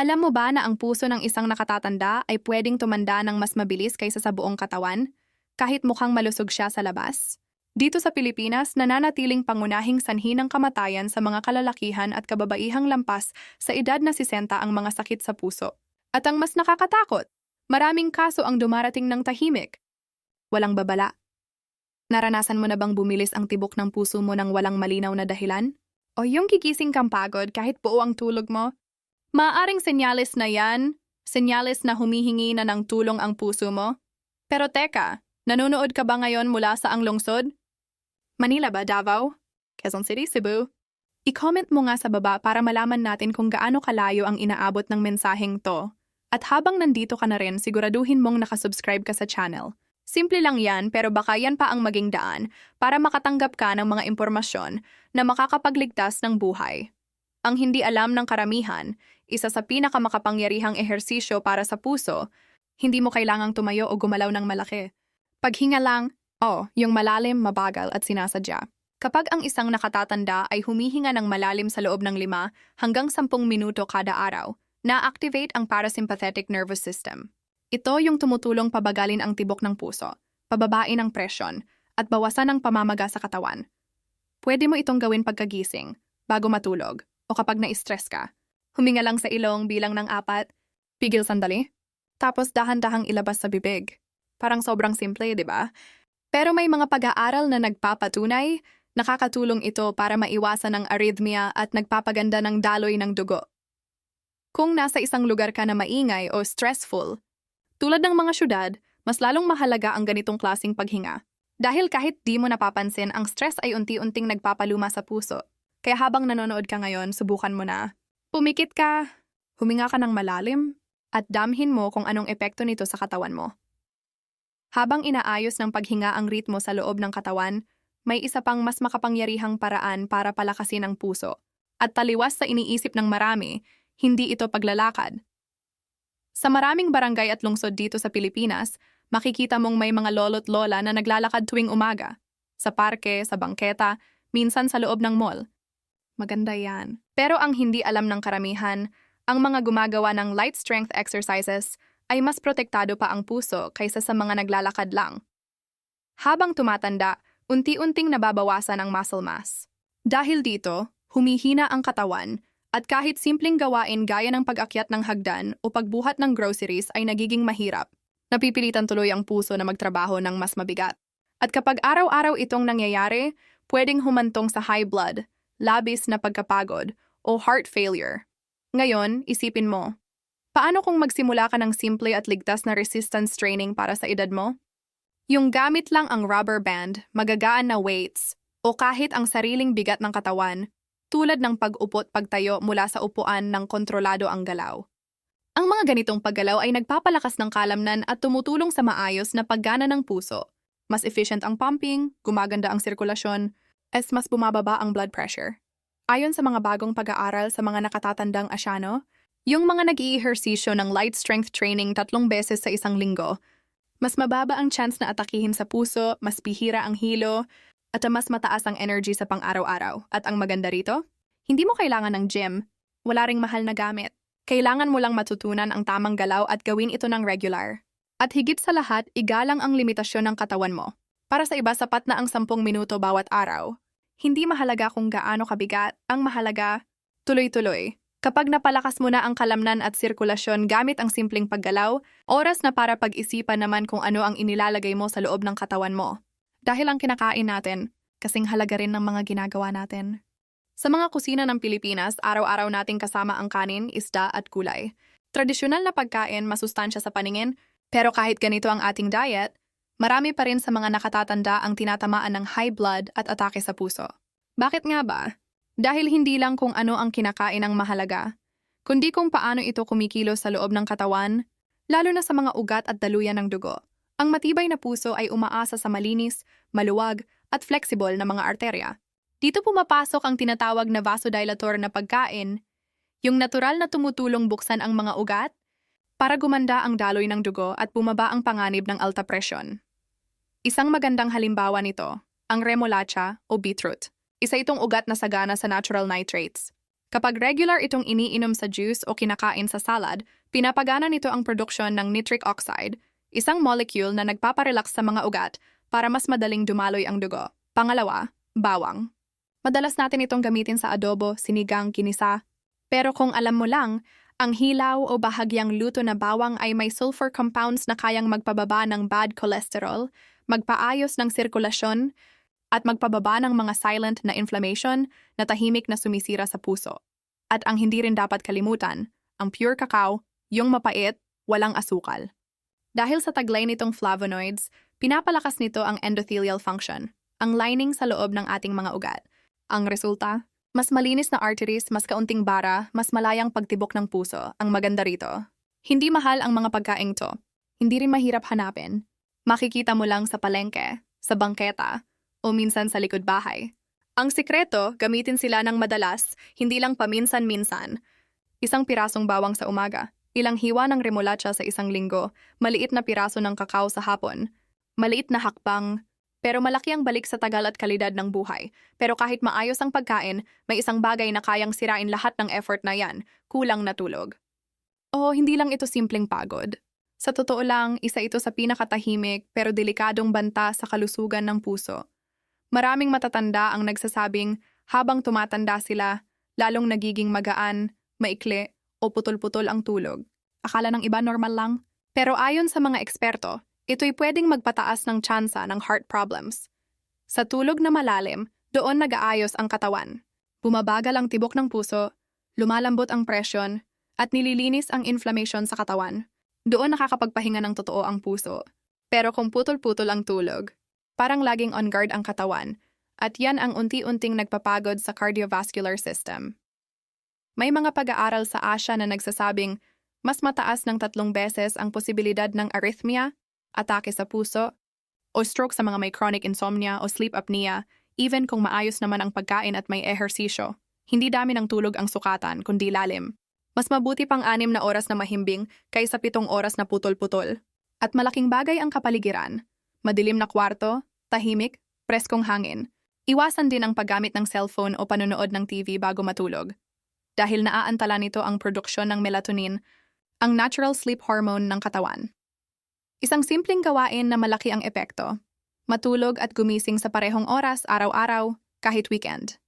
Alam mo ba na ang puso ng isang nakatatanda ay pwedeng tumanda ng mas mabilis kaysa sa buong katawan, kahit mukhang malusog siya sa labas? Dito sa Pilipinas, nananatiling pangunahing sanhi ng kamatayan sa mga kalalakihan at kababaihang lampas sa edad na 60 ang mga sakit sa puso. At ang mas nakakatakot, maraming kaso ang dumarating ng tahimik. Walang babala. Naranasan mo na bang bumilis ang tibok ng puso mo ng walang malinaw na dahilan? O yung gigising kang pagod kahit buo ang tulog mo? Maaring senyales na yan, senyales na humihingi na ng tulong ang puso mo. Pero teka, nanonood ka ba ngayon mula sa ang lungsod? Manila ba, Davao? Quezon City, Cebu? I-comment mo nga sa baba para malaman natin kung gaano kalayo ang inaabot ng mensaheng to. At habang nandito ka na rin, siguraduhin mong nakasubscribe ka sa channel. Simple lang yan pero baka yan pa ang maging daan para makatanggap ka ng mga impormasyon na makakapagligtas ng buhay. Ang hindi alam ng karamihan, isa sa pinakamakapangyarihang ehersisyo para sa puso, hindi mo kailangang tumayo o gumalaw ng malaki. Paghinga lang, oh, yung malalim, mabagal at sinasadya. Kapag ang isang nakatatanda ay humihinga ng malalim sa loob ng lima hanggang sampung minuto kada araw, na-activate ang parasympathetic nervous system. Ito yung tumutulong pabagalin ang tibok ng puso, pababain ang presyon, at bawasan ang pamamaga sa katawan. Pwede mo itong gawin pagkagising, bago matulog, o kapag na-stress ka. Huminga lang sa ilong bilang ng apat, pigil sandali, tapos dahan-dahang ilabas sa bibig. Parang sobrang simple, di ba? Pero may mga pag-aaral na nagpapatunay, nakakatulong ito para maiwasan ang arrhythmia at nagpapaganda ng daloy ng dugo. Kung nasa isang lugar ka na maingay o stressful, tulad ng mga syudad, mas lalong mahalaga ang ganitong klasing paghinga. Dahil kahit di mo napapansin, ang stress ay unti-unting nagpapaluma sa puso. Kaya habang nanonood ka ngayon, subukan mo na. Pumikit ka, huminga ka ng malalim, at damhin mo kung anong epekto nito sa katawan mo. Habang inaayos ng paghinga ang ritmo sa loob ng katawan, may isa pang mas makapangyarihang paraan para palakasin ang puso. At taliwas sa iniisip ng marami, hindi ito paglalakad, sa maraming barangay at lungsod dito sa Pilipinas, makikita mong may mga lolo't lola na naglalakad tuwing umaga. Sa parke, sa bangketa, minsan sa loob ng mall. Maganda yan. Pero ang hindi alam ng karamihan, ang mga gumagawa ng light strength exercises ay mas protektado pa ang puso kaysa sa mga naglalakad lang. Habang tumatanda, unti-unting nababawasan ang muscle mass. Dahil dito, humihina ang katawan at kahit simpleng gawain gaya ng pag-akyat ng hagdan o pagbuhat ng groceries ay nagiging mahirap. Napipilitan tuloy ang puso na magtrabaho ng mas mabigat. At kapag araw-araw itong nangyayari, pwedeng humantong sa high blood, labis na pagkapagod, o heart failure. Ngayon, isipin mo, paano kung magsimula ka ng simple at ligtas na resistance training para sa edad mo? Yung gamit lang ang rubber band, magagaan na weights, o kahit ang sariling bigat ng katawan, tulad ng pag-upot pagtayo mula sa upuan ng kontrolado ang galaw. Ang mga ganitong paggalaw ay nagpapalakas ng kalamnan at tumutulong sa maayos na paggana ng puso. Mas efficient ang pumping, gumaganda ang sirkulasyon, as mas bumababa ang blood pressure. Ayon sa mga bagong pag-aaral sa mga nakatatandang asyano, yung mga nag ehersisyo ng light strength training tatlong beses sa isang linggo, mas mababa ang chance na atakihin sa puso, mas pihira ang hilo, at mas mataas ang energy sa pang-araw-araw. At ang maganda rito, hindi mo kailangan ng gym, wala ring mahal na gamit. Kailangan mo lang matutunan ang tamang galaw at gawin ito ng regular. At higit sa lahat, igalang ang limitasyon ng katawan mo. Para sa iba, sapat na ang 10 minuto bawat araw. Hindi mahalaga kung gaano kabigat, ang mahalaga, tuloy-tuloy. Kapag napalakas mo na ang kalamnan at sirkulasyon gamit ang simpleng paggalaw, oras na para pag-isipan naman kung ano ang inilalagay mo sa loob ng katawan mo. Dahil ang kinakain natin, kasing halaga rin ng mga ginagawa natin. Sa mga kusina ng Pilipinas, araw-araw nating kasama ang kanin, isda at gulay. Tradisyonal na pagkain, masustansya sa paningin, pero kahit ganito ang ating diet, marami pa rin sa mga nakatatanda ang tinatamaan ng high blood at atake sa puso. Bakit nga ba? Dahil hindi lang kung ano ang kinakain ang mahalaga, kundi kung paano ito kumikilos sa loob ng katawan, lalo na sa mga ugat at daluyan ng dugo. Ang matibay na puso ay umaasa sa malinis, maluwag, at flexible na mga arterya. Dito pumapasok ang tinatawag na vasodilator na pagkain, yung natural na tumutulong buksan ang mga ugat para gumanda ang daloy ng dugo at bumaba ang panganib ng alta presyon. Isang magandang halimbawa nito, ang remolacha o beetroot. Isa itong ugat na sagana sa natural nitrates. Kapag regular itong iniinom sa juice o kinakain sa salad, pinapagana nito ang produksyon ng nitric oxide, isang molecule na nagpaparelax sa mga ugat para mas madaling dumaloy ang dugo. Pangalawa, bawang. Madalas natin itong gamitin sa adobo, sinigang, kinisa. Pero kung alam mo lang, ang hilaw o bahagyang luto na bawang ay may sulfur compounds na kayang magpababa ng bad cholesterol, magpaayos ng sirkulasyon, at magpababa ng mga silent na inflammation na tahimik na sumisira sa puso. At ang hindi rin dapat kalimutan, ang pure cacao, yung mapait, walang asukal. Dahil sa taglay nitong flavonoids, pinapalakas nito ang endothelial function, ang lining sa loob ng ating mga ugat. Ang resulta, mas malinis na arteries, mas kaunting bara, mas malayang pagtibok ng puso, ang maganda rito. Hindi mahal ang mga pagkaing to. Hindi rin mahirap hanapin. Makikita mo lang sa palengke, sa bangketa, o minsan sa likod bahay. Ang sikreto, gamitin sila ng madalas, hindi lang paminsan-minsan. Isang pirasong bawang sa umaga, ilang hiwa ng remolacha sa isang linggo, maliit na piraso ng kakao sa hapon, maliit na hakbang, pero malaki ang balik sa tagal at kalidad ng buhay. Pero kahit maayos ang pagkain, may isang bagay na kayang sirain lahat ng effort na yan, kulang na tulog. O hindi lang ito simpleng pagod. Sa totoo lang, isa ito sa pinakatahimik pero delikadong banta sa kalusugan ng puso. Maraming matatanda ang nagsasabing habang tumatanda sila, lalong nagiging magaan, maikli, o putol-putol ang tulog. Akala ng iba normal lang. Pero ayon sa mga eksperto, ito'y pwedeng magpataas ng tsansa ng heart problems. Sa tulog na malalim, doon nag-aayos ang katawan. Bumabagal ang tibok ng puso, lumalambot ang presyon, at nililinis ang inflammation sa katawan. Doon nakakapagpahinga ng totoo ang puso. Pero kung putol-putol ang tulog, parang laging on guard ang katawan, at yan ang unti-unting nagpapagod sa cardiovascular system. May mga pag-aaral sa Asia na nagsasabing mas mataas ng tatlong beses ang posibilidad ng arrhythmia, atake sa puso, o stroke sa mga may chronic insomnia o sleep apnea, even kung maayos naman ang pagkain at may ehersisyo. Hindi dami ng tulog ang sukatan, kundi lalim. Mas mabuti pang anim na oras na mahimbing kaysa pitong oras na putol-putol. At malaking bagay ang kapaligiran. Madilim na kwarto, tahimik, preskong hangin. Iwasan din ang paggamit ng cellphone o panonood ng TV bago matulog. Dahil naaantala nito ang produksyon ng melatonin, ang natural sleep hormone ng katawan. Isang simpleng gawain na malaki ang epekto. Matulog at gumising sa parehong oras araw-araw, kahit weekend.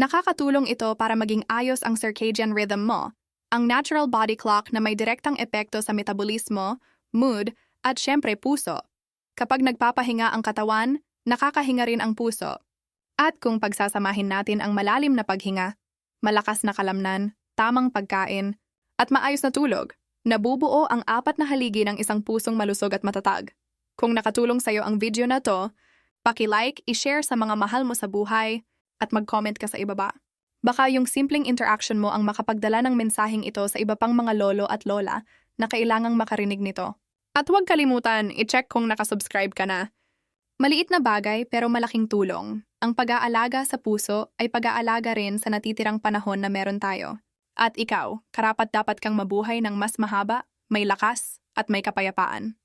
Nakakatulong ito para maging ayos ang circadian rhythm mo, ang natural body clock na may direktang epekto sa metabolismo, mood, at syempre puso. Kapag nagpapahinga ang katawan, nakakahinga rin ang puso. At kung pagsasamahin natin ang malalim na paghinga, malakas na kalamnan, tamang pagkain, at maayos na tulog, nabubuo ang apat na haligi ng isang pusong malusog at matatag. Kung nakatulong sa'yo ang video na to, paki-like, i-share sa mga mahal mo sa buhay, at mag-comment ka sa ibaba. Baka yung simpleng interaction mo ang makapagdala ng mensaheng ito sa iba pang mga lolo at lola na kailangang makarinig nito. At huwag kalimutan, i-check kung nakasubscribe ka na. Maliit na bagay pero malaking tulong. Ang pag-aalaga sa puso ay pag-aalaga rin sa natitirang panahon na meron tayo. At ikaw, karapat dapat kang mabuhay ng mas mahaba, may lakas, at may kapayapaan.